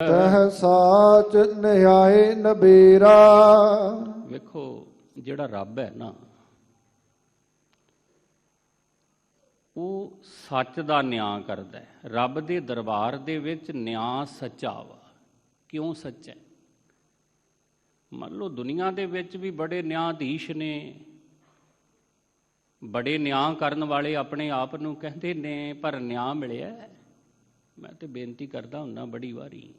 ਤਹ ਸਾਚ ਨਿਆਏ ਨਬੀਰਾ। ਵੇਖੋ, ਜਿਹੜਾ ਰੱਬ ਹੈ ਨਾ, ਉਹ ਸੱਚ ਦਾ ਨਿਆਂ ਕਰਦਾ ਹੈ। ਰੱਬ ਦੇ ਦਰਬਾਰ ਦੇ ਵਿੱਚ ਨਿਆਂ ਸੱਚਾ ਵਾ। ਕਿਉਂ ਸੱਚ ਹੈ? ਮੰਨ ਲਓ, ਦੁਨੀਆ ਦੇ ਵਿੱਚ ਵੀ ਬੜੇ ਨਿਆਂਧੀਸ਼ ਨੇ। ਬੜੇ ਨਿਆਂ ਕਰਨ ਵਾਲੇ ਆਪਣੇ ਆਪ ਨੂੰ ਕਹਿੰਦੇ ਨੇ, ਪਰ ਨਿਆਂ ਮਿਲਿਆ ਮੈਂ ਤੇ ਬੇਨਤੀ ਕਰਦਾ ਹੁੰਨਾ ਬੜੀ ਵਾਰੀ।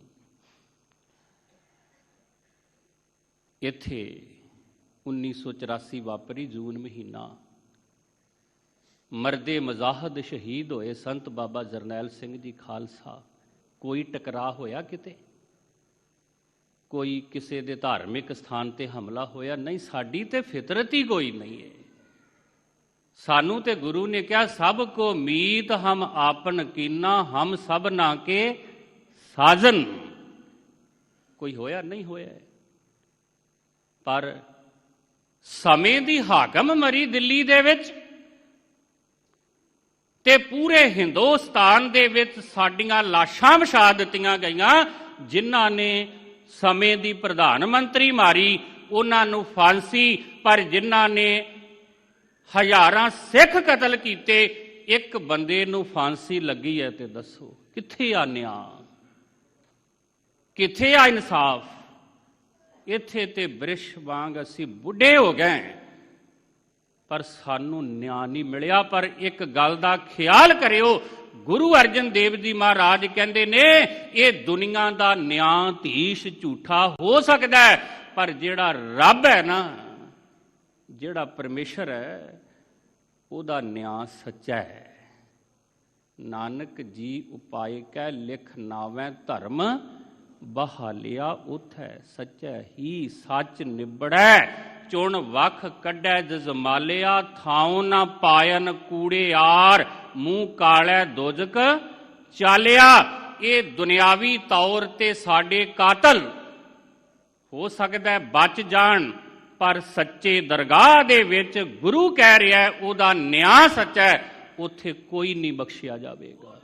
ਇੱਥੇ 1984 ਵਾਪਰੀ ਜੂਨ ਮਹੀਨਾ। ਮਰਦੇ ਮਜ਼ਾਹਦ ਸ਼ਹੀਦ ਹੋਏ ਸੰਤ ਬਾਬਾ ਜਰਨੈਲ ਸਿੰਘ ਜੀ ਖਾਲਸਾ। ਕੋਈ ਟਕਰਾਅ ਹੋਇਆ ਕਿਤੇ? ਕੋਈ ਕਿਸੇ ਦੇ ਧਾਰਮਿਕ ਸਥਾਨ ਤੇ ਹਮਲਾ ਹੋਇਆ? ਨਹੀਂ, ਸਾਡੀ ਤੇ ਫਿਤਰਤ ਹੀ ਕੋਈ ਨਹੀਂ ਹੈ ਸਾਨੂੰ ਤੇ ਗੁਰੂ ਨੇ ਕਿਹਾ, ਸਭ ਕੋ ਮੀਤ ਹਮ ਆਪਨ ਕੀਨਾ, ਹਮ ਸਭ ਨਾ ਕੇ ਸਾਜਨ। ਕੋਈ ਹੋਇਆ? ਨਹੀਂ ਹੋਇਆ ਪਰ ਸਮੇਂ ਦੀ ਹਾਕਮ ਮਰੀ ਦਿੱਲੀ ਦੇ ਵਿੱਚ ਤੇ ਪੂਰੇ ਹਿੰਦੁਸਤਾਨ ਦੇ ਵਿੱਚ ਸਾਡੀਆਂ ਲਾਸ਼ਾਂ ਵਿਛਾ ਦਿੱਤੀਆਂ ਗਈਆਂ, ਜਿਨ੍ਹਾਂ ਨੇ ਸਮੇਂ ਦੀ ਪ੍ਰਧਾਨ ਮੰਤਰੀ ਮਾਰੀ, ਉਹਨਾਂ ਨੂੰ ਫਾਂਸੀ, ਪਰ ਜਿਨ੍ਹਾਂ ਨੇ ਹਜ਼ਾਰਾਂ ਸਿੱਖ ਕਤਲ ਕੀਤੇ, ਇੱਕ ਬੰਦੇ ਨੂੰ ਫਾਂਸੀ ਲੱਗੀ ਹੈ ਤੇ ਦੱਸੋ, ਕਿੱਥੇ ਆ ਨਿਆਂ? ਕਿੱਥੇ ਆ ਇਨਸਾਫ? ਇੱਥੇ ਤੇ ਬ੍ਰਿਸ਼ ਵਾਂਗ ਅਸੀਂ ਬੁੱਢੇ ਹੋ ਗਏ ਪਰ ਸਾਨੂੰ ਨਿਆਂ ਨਹੀਂ ਮਿਲਿਆ, ਪਰ ਇੱਕ ਗੱਲ ਦਾ ਖਿਆਲ ਕਰਿਓ, ਗੁਰੂ ਅਰਜਨ ਦੇਵ ਜੀ ਮਹਾਰਾਜ ਕਹਿੰਦੇ ਨੇ, ਇਹ ਦੁਨੀਆ ਦਾ ਨਿਆਂ ਧੀਸ਼ ਝੂਠਾ ਹੋ ਸਕਦਾ ਹੈ, ਪਰ ਜਿਹੜਾ ਰੱਬ ਹੈ ਨਾ, ਜਿਹੜਾ ਪਰਮੇਸ਼ਰ ਹੈ, ਉਹਦਾ ਨਿਆਂ ਸੱਚਾ ਹੈ। ਨਾਨਕ ਜੀ ਉਪਾਏ ਕੈ ਲਿਖ ਨਾਵੇਂ ਧਰਮ ਬਹਾਲਿਆ ਉਥੈ ਸੱਚੈ ਹੀ ਸੱਚ ਨਿਬੜੈ। ਚੁਣ ਵਖ ਕੱਢੈ ਜਜ਼ਮਾਲਿਆ ਥਾਉ ਨਾ ਪਾਇਨ ਕੂੜੇ ਆਰ। ਮੂੰਹ ਕਾਲੈ ਦੁਜਕ ਚਾਲਿਆ। ਇਹ ਦੁਨਿਆਵੀ ਤੌਰ ਤੇ ਸਾਡੇ ਕਾਤਲ। ਹੋ ਸਕਦਾ ਬਚ ਜਾਣ, ਪਰ ਸੱਚੇ ਦਰਗਾਹ ਦੇ ਵਿੱਚ ਗੁਰੂ ਕਹਿ ਰਿਹਾ ਉਹਦਾ ਨਿਆਂ ਸੱਚਾ, ਉੱਥੇ ਕੋਈ ਨਹੀਂ ਬਖਸ਼ਿਆ ਜਾਵੇਗਾ।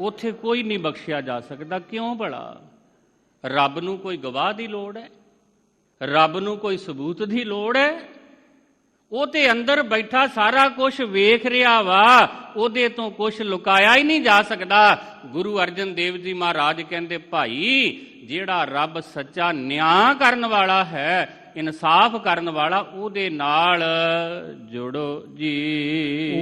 ਉੱਥੇ ਕੋਈ ਨਹੀਂ ਬਖਸ਼ਿਆ ਜਾ ਸਕਦਾ। ਕਿਉਂ ਭਲਾ? ਰੱਬ ਨੂੰ ਕੋਈ ਗਵਾਹ ਦੀ ਲੋੜ ਹੈ? ਰੱਬ ਨੂੰ ਕੋਈ ਸਬੂਤ ਦੀ ਲੋੜ ਹੈ? ਉਹ ਤੇ ਅੰਦਰ ਬੈਠਾ ਸਾਰਾ ਕੁਝ ਵੇਖ ਰਿਹਾ ਵਾ, ਉਹਦੇ ਤੋਂ ਕੁਝ ਲੁਕਾਇਆ ਹੀ ਨਹੀਂ ਜਾ ਸਕਦਾ। ਗੁਰੂ ਅਰਜਨ ਦੇਵ ਜੀ ਮਹਾਰਾਜ ਕਹਿੰਦੇ, ਭਾਈ, ਜਿਹੜਾ ਰੱਬ ਸੱਚਾ ਨਿਆਂ ਕਰਨ ਵਾਲਾ ਹੈ, ਇਨਸਾਫ ਕਰਨ ਵਾਲਾ, ਉਹਦੇ ਨਾਲ ਜੁੜੋ ਜੀ।